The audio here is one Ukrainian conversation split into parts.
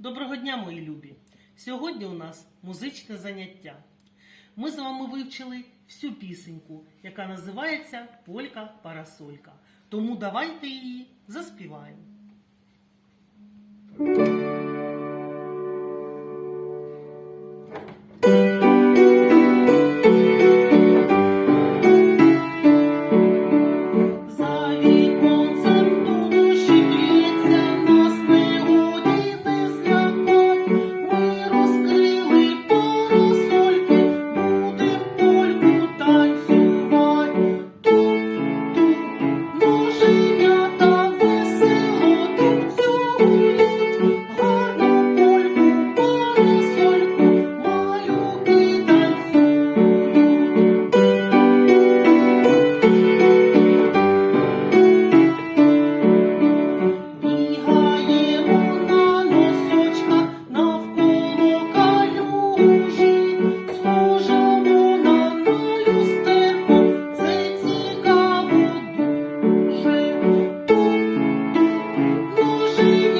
Доброго дня, мої любі! Сьогодні у нас музичне заняття. Ми з вами вивчили всю пісеньку, яка називається Полька Парасолька. Тому давайте її заспіваємо. free.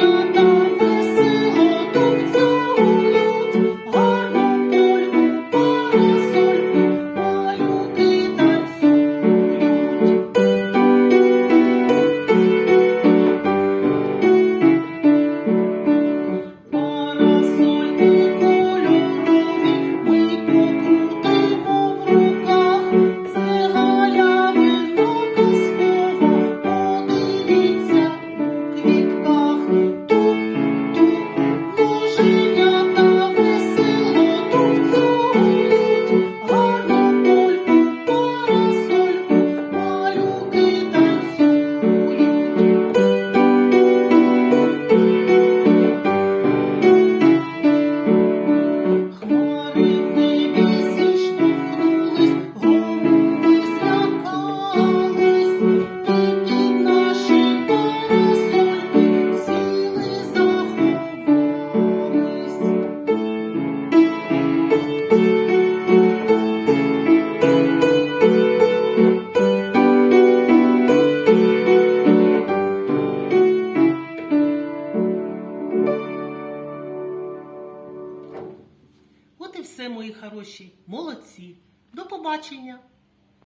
І все, мої хороші. Молодці. До побачення!